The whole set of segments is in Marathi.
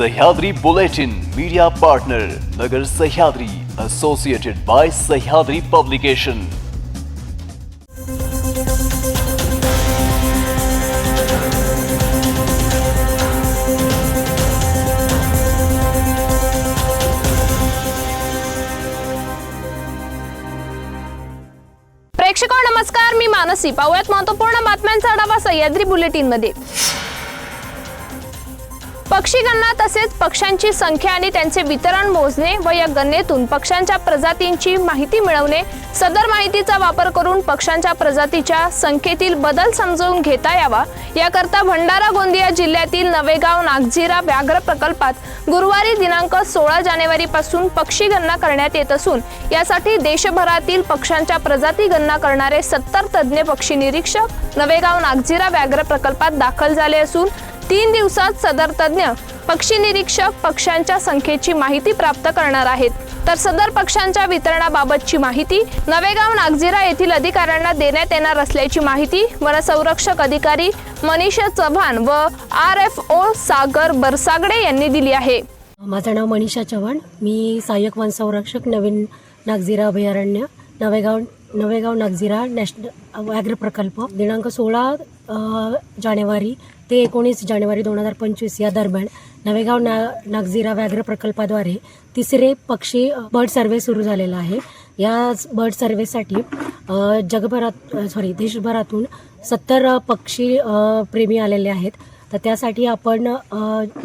Sahyadri Bulletin media partner Nagar Sahyadri Associated by Sahyadri publication प्रेक्षक हो, नमस्कार. मी मानसी. पाहूयात महत्त्वपूर्ण बातम्यांचा आढावा सह्याद्री बुलेटिनमध्ये पक्षीगणना तसेच पक्ष्यांची संख्या आणि त्यांचे वितरण मोजणे व या गणनेतून पक्ष्यांच्या प्रजातींची माहिती मिळवणे सदर माहितीचा वापर करून पक्ष्यांच्या प्रजातीच्या संख्येतील बदल समजवून घेता यावा. याकरता भंडारा गोंदिया जिल्ह्यातील नवेगाव नागझिरा व्याघ्र प्रकल्पात गुरुवारी दिनांक सोळा जानेवारी पासून पक्षी गणना करण्यात येत असून यासाठी देशभरातील पक्ष्यांच्या प्रजाती गणना करणारे सत्तर तज्ज्ञ पक्षी निरीक्षक नवेगाव नागझिरा व्याघ्र प्रकल्पात दाखल झाले असून तीन दिवसात सदर तज्ज्ञ पक्षी निरीक्षक पक्ष्यांच्या संख्येची माहिती प्राप्त करणार आहेत. तर सदर पक्ष्यांच्या वितरणाबाबतची माहिती नवेगाव नागझिरा येथील अधिकाऱ्यांना देण्यात येणार असल्याची माहिती वनसंरक्षक अधिकारी मनीषा चव्हाण व आर एफ ओ सागर बरसागडे यांनी दिली आहे. माझं नाव मनीषा चव्हाण. मी सहाय्यक वनसंरक्षक नवीन नागझिरा अभयारण्य नवेगाव नवेगाव नागझिरा नॅशनल व्याघ्र प्रकल्प दिनांक सोळा जानेवारी ते एकोणीस जानेवारी दोन हजार पंचवीस या दरम्यान नवेगाव ना नागझिरा व्याघ्र प्रकल्पाद्वारे तिसरे पक्षी बर्ड सर्वे सुरू झालेला आहे. या बर्ड सर्वेसाठी जगभरात सॉरी देशभरातून सत्तर पक्षी प्रेमी आलेले आहेत. तर त्यासाठी आपण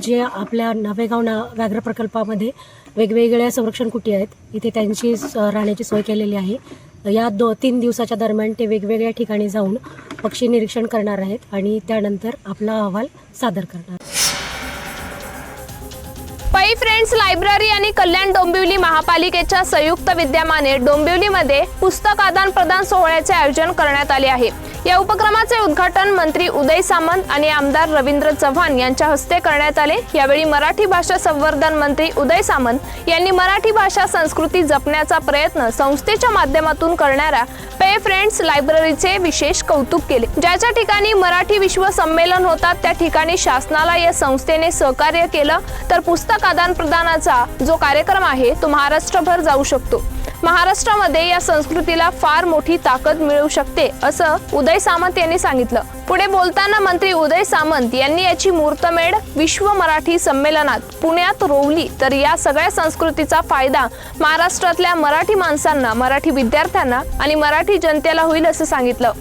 जे आपल्या नवेगाव ना व्याघ्र प्रकल्पामध्ये वेगवेगळ्या संरक्षण कुटी आहेत इथे त्यांची स- राहण्याची सोय केलेली आहे. या दो तीन दिवसाच्या दरम्यान ते वेगवेगळ्या ठिकाणी जाऊन पक्षी निरीक्षण करणार आहेत आणि त्यानंतर आपला अहवाल सादर करणार सायन्स लायब्ररी आणि कल्याण डोंबिवली महापालिकेच्या संयुक्त विद्यमाने डोंबिवलीमध्ये पुस्तक आदान प्रदान सोहळ्याचे आयोजन करण्यात आले आहे. या उपक्रमाचे उद्घाटन मंत्री उदय सामंत आणि आमदार रवींद्र चव्हाण यांच्या हस्ते करण्यात आले. यावेळी मराठी भाषा संवर्धन मंत्री उदय सामंत यांनी मराठी भाषा संस्कृती जपण्याचा प्रयत्न संस्थेच्या माध्यमातून करणाऱ्या पे फ्रेंड्स लायब्ररीचे विशेष कौतुक केले. ज्याच्या ठिकाणी मराठी विश्व संमेलन होतात त्या ठिकाणी शासनाला या संस्थेने सहकार्य केलं तर पुस्तक आदान प्रदान प्रदानाचा जो कार्यक्रम आहे तो महाराष्ट्रभर जाऊ शकतो. महाराष्ट्रामध्ये या संस्कृतीला फार मोठी ताकद मिळू शकते असं उदय सामंत यांनी सांगितलं. पुढे बोलताना मंत्री उदय सामंत यांनी याची मूर्तमेढ विश्व मराठी संमेलनात पुण्यात रोवली तर या सगळ्या संस्कृतीचा फायदा महाराष्ट्रातल्या मराठी माणसांना मराठी विद्यार्थ्यांना आणि मराठी जनतेला होईल असं सांगितलं.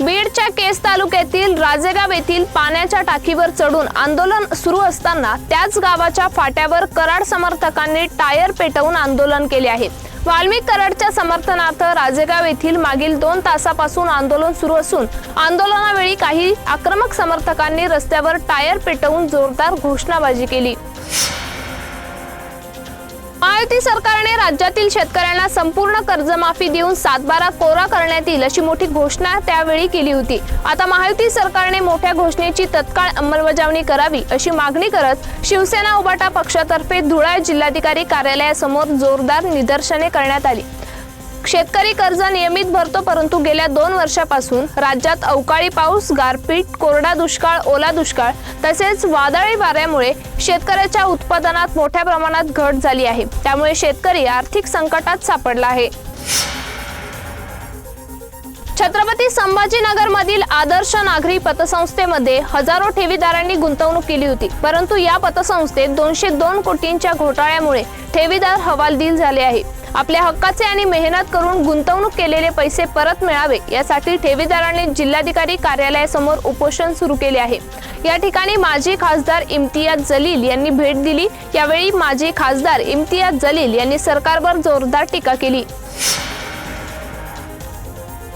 बीडच्या केस तालुक्यातील राजेगाव येथील पाण्याच्या टाकीवर चढून आंदोलन सुरू असताना त्याच गावाच्या फाट्यावर कराड समर्थकांनी टायर पेटवून आंदोलन केले आहे. वाल्मिक कराडच्या समर्थनार्थ राजेगाव येथील मागील दोन तासापासून आंदोलन सुरू असून आंदोलनावेळी काही आक्रमक समर्थकांनी रस्त्यावर टायर पेटवून जोरदार घोषणाबाजी केली. महायुती सरकारने राज्यातील शेतकऱ्यांना संपूर्ण कर्जमाफी देऊन सातबारा कोरा करण्यात येईल अशी मोठी घोषणा त्यावेळी केली होती. आता महायुती सरकारने मोठ्या घोषणेची तत्काळ अंमलबजावणी करावी अशी मागणी करत शिवसेना उबाटा पक्षातर्फे धुळा जिल्हाधिकारी कार्यालयासमोर जोरदार निदर्शने करण्यात आली. शेतकरी कर्ज नियमित भरतो परंतु गेल्या दोन वर्षापासून राज्यात अवकाळी पाऊस गारपीट कोरडा दुष्काळ ओला दुष्काळ तसेच वादळी वाऱ्यामुळे शेतकऱ्याच्या उत्पादनात मोठ्या प्रमाणात घट झाली आहे. त्यामुळे शेतकरी आर्थिक संकटात सापडला आहे. छत्रपती संभाजीनगर मधील आदर्श नागरी पतसंस्थेमध्ये हजारो ठेवीदारांनी गुंतवणूक केली होती. परंतु या पतसंस्थेत दोनशे दोन कोटींच्या घोटाळ्यामुळे ठेवीदार हवालदिल झाले आहे. आपल्या हक्काचे आणि मेहनत करून गुंतवणूक केलेले पैसे परत मिळावे यासाठी ठेवीदारांनी जिल्हाधिकारी कार्यालयासमोर उपोषण सुरू केले आहे. या ठिकाणी माजी खासदार इम्तियाज जलील यांनी भेट दिली. यावेळी माजी खासदार इम्तियाज जलील यांनी सरकारवर जोरदार टीका केली.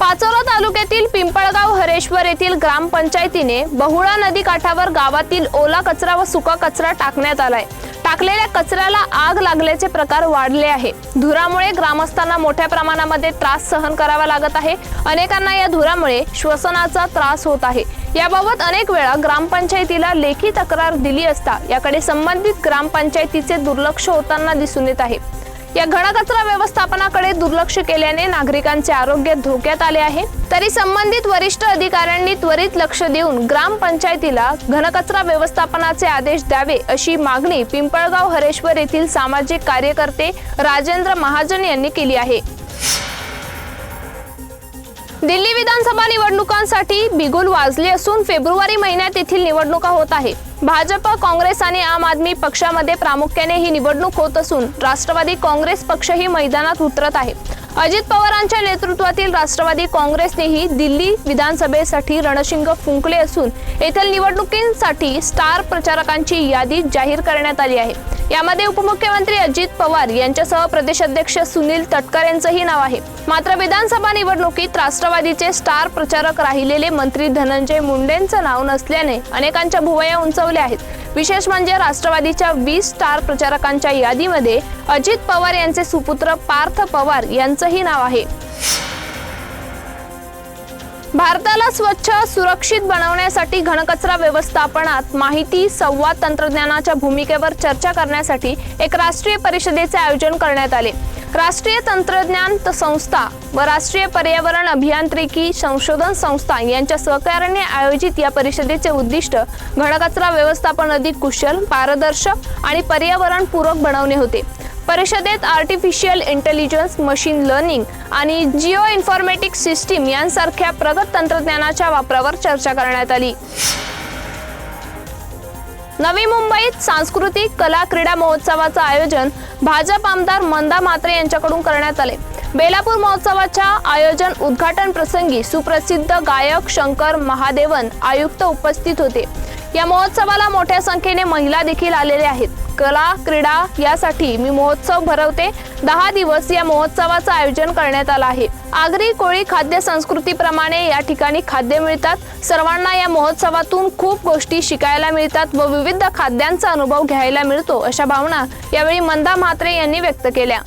पाचोरा तालुक्यातील पिंपळगाव हरेश्वर येथील ग्रामपंचायतीने बहुळा नदी काठावर गावातील ओला कचरा व सुका कचरा टाकण्यात आलाय. टाकलेल्या कचऱ्याला आग लागल्याचे प्रकार वाढले आहे. धुरामुळे ग्रामस्थांना मोठ्या प्रमाणामध्ये त्रास सहन करावा लागत आहे. अनेकांना या धुरामुळे श्वसनाचा त्रास होत आहे. याबाबत अनेक वेळा ग्रामपंचायतीला लेखी तक्रार दिली असता याकडे संबंधित ग्रामपंचायतीचे दुर्लक्ष होताना दिसून येत आहे. या घनकचरा व्यवस्थापनाकडे दुर्लक्ष केल्याने नागरिकांचे आरोग्य धोक्यात आले आहे. तरी संबंधित वरिष्ठ अधिकाऱ्यांनी त्वरित लक्ष देऊन ग्रामपंचायतीला घनकचरा व्यवस्थापनाचे आदेश द्यावे अशी मागणी पिंपळगाव हरेश्वर येथील सामाजिक कार्यकर्ते राजेंद्र महाजन यांनी केली आहे. दिल्ली विधानसभा निवडणुकांसाठी बिगुल वाजली असून फेब्रुवारी महिन्यात येथील निवडणुका होत आहे भाजप काँग्रेस आणि आम आदमी पक्षामध्ये प्रामुख्याने ही निवडणूक होत असून राष्ट्रवादी काँग्रेस पक्षही मैदानात उतरत आहे. अजित पवारांच्या नेतृत्वातील राष्ट्रवादी काँग्रेसनेही दिल्ली विधानसभेसाठी रणशिंग फुंकले असून येथील निवडणुकींसाठी स्टार प्रचारकांची यादी जाहीर करण्यात आली आहे. यामध्ये उपमुख्यमंत्री अजित पवार यांच्यासह प्रदेशाध्यक्ष सुनील तटकर यांचंही नाव आहे. मात्र विधानसभा निवडणुकीत राष्ट्रवादीचे स्टार प्रचारक राहिलेले मंत्री धनंजय मुंडेंचं नाव नसल्याने अनेकांच्या भुवया उंचवल्या आहेत. विशेष म्हणजे राष्ट्रवादीच्या वीस स्टार प्रचारकांच्या यादीमध्ये अजित पवार यांचे सुपुत्र पार्थ पवार यांचंही नाव आहे. भारताला स्वच्छ सुरक्षित बनवण्यासाठी घनकचरा व्यवस्थापनात माहिती संवाद तंत्रज्ञानाच्या भूमिकेवर चर्चा करण्यासाठी एक राष्ट्रीय परिषदेचे आयोजन करण्यात आले. राष्ट्रीय तंत्रज्ञान संस्था व राष्ट्रीय पर्यावरण अभियांत्रिकी संशोधन संस्था यांच्या सहकार्याने आयोजित या परिषदेचे उद्दिष्ट घनकचरा व्यवस्थापन अधिक कुशल पारदर्शक आणि पर्यावरणपूरक बनवणे होते. परिषदेत आर्टिफिशियल इंटेलिजन्स मशीन लर्निंग आणि जिओ इन्फॉर्मेटिक्स सिस्टीम यांसारख्या प्रगत तंत्रज्ञानाच्या वापरावर चर्चा करण्यात आली. नवी मुंबईत सांस्कृतिक कला क्रीडा महोत्सवाचं आयोजन भाजप आमदार मंदा म्हात्रे यांच्याकडून करण्यात आले. बेलापूर महोत्सवाच्या आयोजन उद्घाटन प्रसंगी सुप्रसिद्ध गायक शंकर महादेवन आयुक्त उपस्थित होते. या महोत्सवाला मोठ्या संख्येने महिला देखील आलेल्या आहेत. कला क्रीडा यासाठी मी महोत्सव भरवते. दहा दिवस या महोत्सवाचं आयोजन करण्यात आलं आहे. आगरी कोळी खाद्य संस्कृतीप्रमाणे या ठिकाणी खाद्य मिळतात. सर्वांना या महोत्सवातून खूप गोष्टी शिकायला मिळतात व विविध खाद्यांचा अनुभव घ्यायला मिळतो अशा भावना यावेळी मंदा म्हात्रे यांनी व्यक्त केल्या.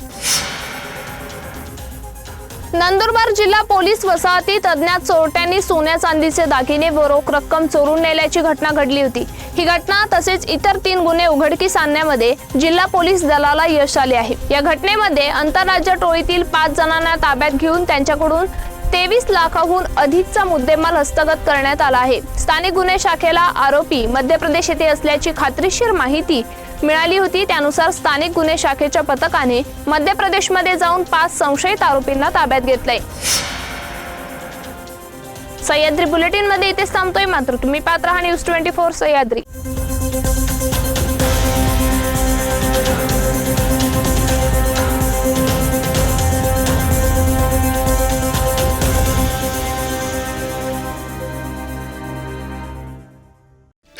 नंदुरबार जिल्हा पोलीस वसाहतीत अज्ञात चोरट्यांनी सोन्या चांदीचे दागिने व रोख रक्कम चोरून नेल्याची घटना घडली होती. ही घटना तसेच इतर तीन गुन्हे उघडकीस आणण्यामध्ये जिल्हा पोलीस दलाला यश आले आहे. या घटनेमध्ये आंतरराज्य टोळीतील पाच जणांना ताब्यात घेऊन त्यांच्याकडून तेवीस लाखाहून अधिकचा मुद्देमाल हस्तगत करण्यात आला आहे. स्थानिक गुन्हे शाखेला आरोपी मध्य प्रदेश येथे असल्याची खात्रीशीर माहिती मिळाली होती. त्यानुसार स्थानिक गुन्हे शाखेच्या पथकाने मध्य प्रदेशमध्ये जाऊन पाच संशयित आरोपींना ताब्यात घेतलंय. सह्याद्री बुलेटिनमध्ये इथेच थांबतोय मात्र तुम्ही पात्र हा न्यूज ट्वेंटी फोर सह्याद्री.